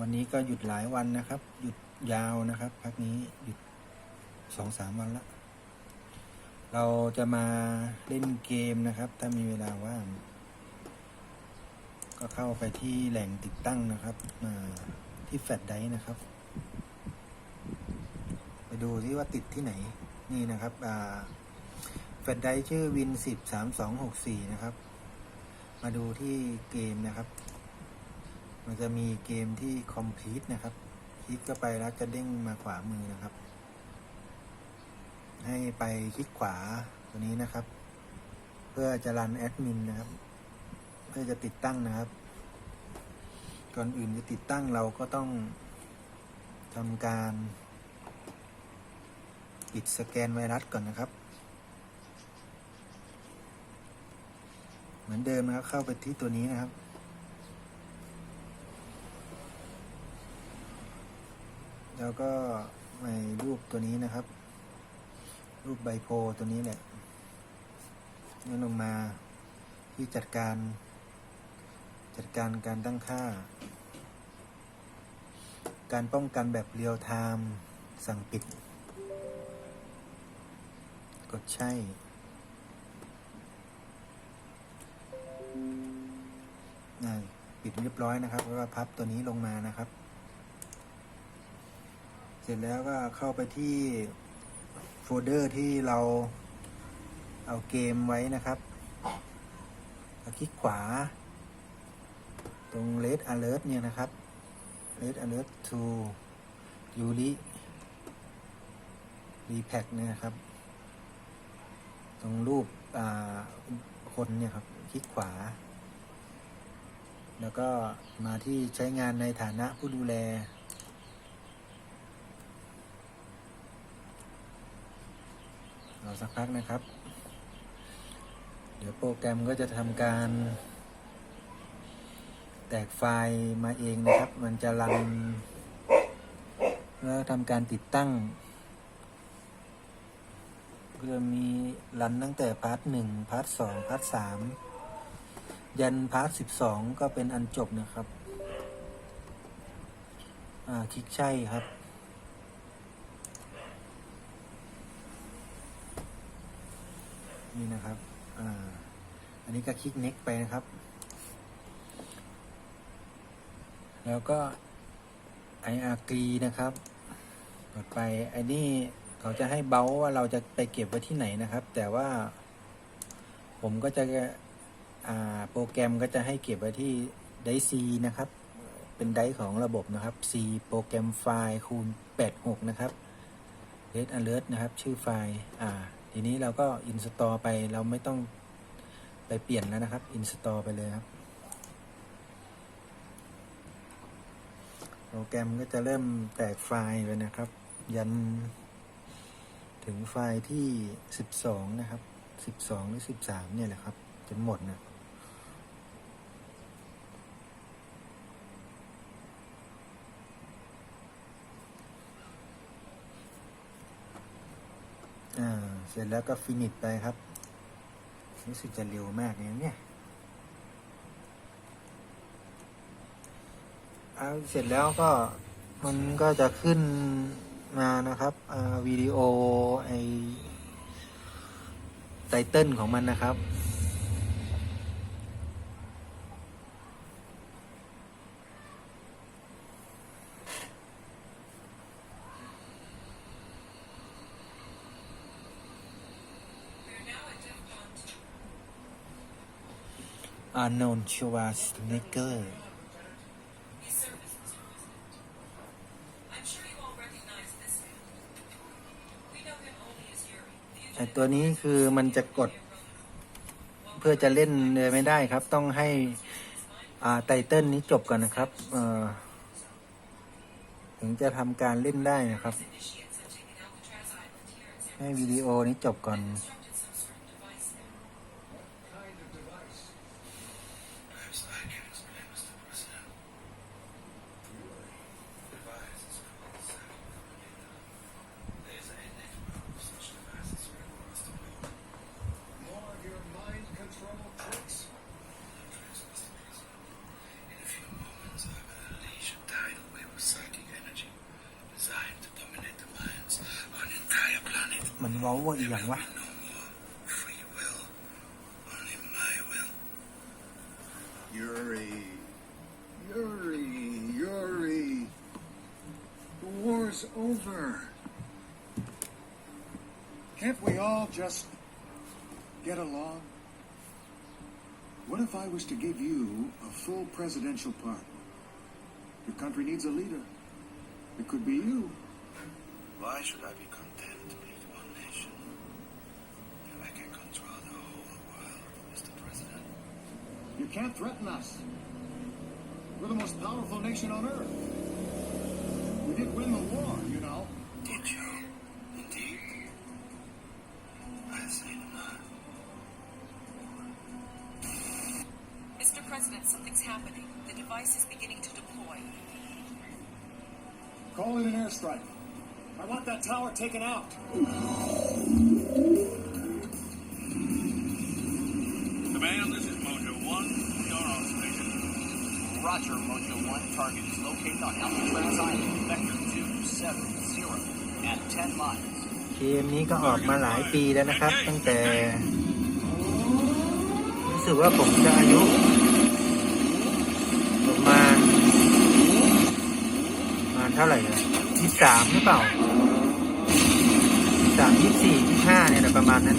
วันนี้ก็หยุดหลายวันนะครับ หยุดยาวนะครับพักนี้หยุดสองสามวันละเราจะมาเล่นเกมนะครับ ถ้ามีเวลาว่าง ก็เข้าไปที่แหล่งติดตั้งนะครับมาที่แฟลชไดรฟ์นะครับ ไปดูที่ว่าติดที่ไหนนี่นะครับแฟลชไดรฟ์ชื่อ Win 10 3264นะครับ มาดูที่เกมนะครับ มันจะมีเกมที่ complete นะครับ คลิกเข้าไปแล้วจะเด้งมาขวามือนะครับ ให้ไปคลิกขวาตัวนี้นะครับ เพื่อจะรันแอดมินนะครับ เพื่อจะติดตั้งนะครับ ก่อนอื่นจะติดตั้งเราก็ต้องทำการปิดสแกนไวรัสก่อนนะครับ เหมือนเดิมนะครับเข้าไปที่ตัวนี้นะครับ แล้วก็ในรูปตัวนี้นะครับ รูปใบโพตัวนี้แหละนี่ลงมาที่จัดการ จัดการการตั้งค่า การป้องกันแบบเรียลไทม์สั่งปิด กดใช่ ปิดเรียบร้อยนะครับแล้วก็พับตัวนี้ลงมานะครับ เสร็จแล้วก็เข้าไปที่โฟลเดอร์ที่เราเอาเกมไว้นะครับคลิกขวา ตรง Red Alert เนี่ยนะครับ Red Alert to Yuri Repack เนี่ยนะครับ ตรงรูปคนเนี่ยครับ คลิกขวา แล้วก็มาที่ใช้งานในฐานะผู้ดูแล รอ สักพักนะครับ เดี๋ยวโปรแกรมก็จะทำการ แตกไฟล์มาเองนะครับ มันจะรัน แล้วทำการติดตั้งก็จะมีรันตั้งแต่พาร์ทหนึ่งพาร์ทสองพาร์ทสามยันพาร์ทสิบสองก็เป็นอันจบนะครับ อ่า คลิกใช่ครับ นี่นะครับอ่าอันนี้ก็คลิก next ไปนะครับ แล้วก็ IRG นะครับกดไปไอ้นี่เขาจะให้เบลว่าเราจะไปเก็บไว้ที่ไหนนะครับ แต่ว่าผมก็จะโปรแกรมก็จะให้เก็บไว้ที่ไดซีนะครับ เป็นไดของระบบนะครับ C โปรแกรมไฟล์คูณ86 นะครับ Red Alert นะครับ ชื่อไฟล์อ่า ทีนี้เราก็ install ไปเราไม่ต้องไปเปลี่ยนแล้วนะครับ install ไปเลยครับ โปรแกรมก็จะเริ่มแตกไฟล์ไปนะครับ ยันถึงไฟล์ที่ 12 นะครับ 12 หรือ 13 เนี่ยแหละครับจะหมดนะอ่า เสร็จแล้วก็ฟินิชไปครับรู้สึกจะเร็วมากเลยเนี่ยเอาเสร็จแล้วก็มันก็จะขึ้นมานะครับวิดีโอไอไตเติลของมันนะครับ อานนท์ชวาสเนเกอร์แต่ตัวนี้คือมันจะกด เพื่อจะเล่นเลยไม่ได้ครับ ต้องให้ไตเติลนี้จบก่อนนะครับถึงจะทำการเล่นได้นะครับ ให้วิดีโอนี้จบก่อน เว้าว่าอีหยังวะ Free will. Only my will. Yuri. Yuri. Yuri. The war's over. Can't we all just get along? What if I was to give you a full presidential pardon? Your country needs a leader. It could be you. Why should I be content Control the whole world, Mr. President? You can't threaten us. We're the most powerful nation on earth. We did win the war, you know. Did you? Indeed? I say not. Mr. President, something's happening. The device is beginning to deploy. Call in an airstrike. I want that tower taken out. Roger, Mojo 1. Target is located on Alcatraz Island, vector 270 at 10 miles. เกมนี้ก็ออกมาหลายปีแล้วนะครับ ตั้งแต่ รู้สึกว่าผมจะอายุประมาณประมาณเท่าไหร่อะยี่สามหรือเปล่าสามยี่สี่ยี่ห้าเนี่ยแหละประมาณนั้น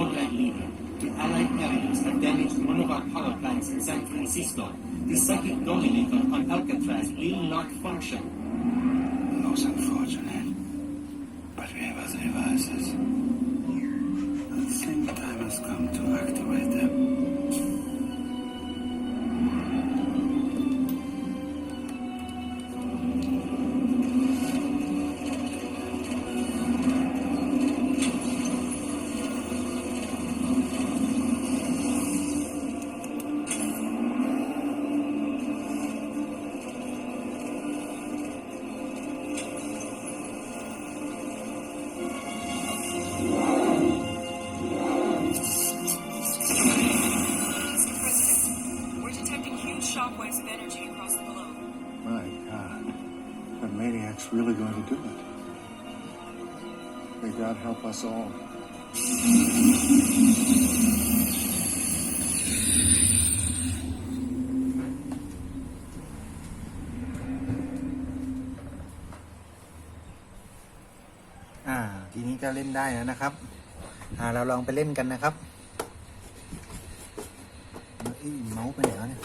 Conrad leader, the Allied airlift have damaged one of our power plants in San Francisco. The psychic dominator on Alcatraz will not function. Most May God help us all. อ่า ทีนี้ก็เล่นได้แล้วนะครับ อ่า เราลองไปเล่นกันนะครับเอ้ยเมาส์ไปไหนวะเนี่ย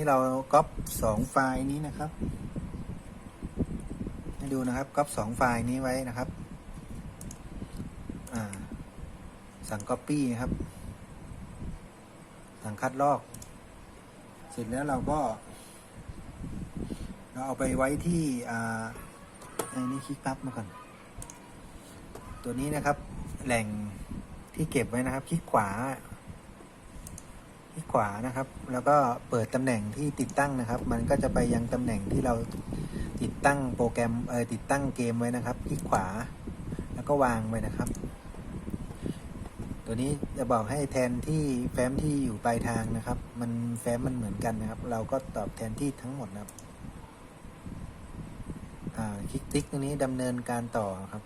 นี้เราก๊อปสองไฟล์นี้นะครับให้ดูนะครับก๊อปสองไฟล์นี้ไว้นะครับสั่ง Copy นะครับ สั่งคัดลอก เสร็จแล้วเราก็ เราเอาไปไว้ที่อ่าไอ้นี่คลิกปั๊บมาก่อน ตัวนี้นะครับ แหล่งที่เก็บไว้นะครับ คลิกขวา คลิกขวานะครับ แล้วก็เปิดตำแหน่งที่ติดตั้งนะครับ มันก็จะไปยังตำแหน่งที่เราติดตั้งโปรแกรมเออติดตั้งเกมไว้นะครับคลิกขวา แล้วก็วางไว้นะครับ ตัวนี้จะบอกให้แทนที่แฟ้มที่อยู่ปลายทางนะครับ มันแฟ้มมันเหมือนกันนะครับ เราก็ตอบแทนที่ทั้งหมดนะครับอ่าคลิกติ๊กตรงนี้ดำเนินการต่อครับ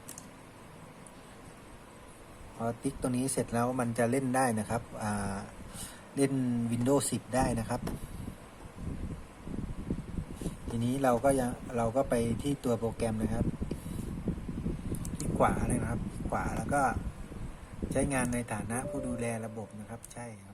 พอติ๊กตรงนี้เสร็จแล้วมันจะเล่นได้นะครับอ่า เล่น Windows 10 ได้นะครับ ทีนี้เราก็ยังเราก็ไปที่ตัวโปรแกรมนะครับที่ขวาเลยนะครับ ขวาแล้วก็ใช้งานในฐานะผู้ดูแลระบบนะครับ ใช่ครับ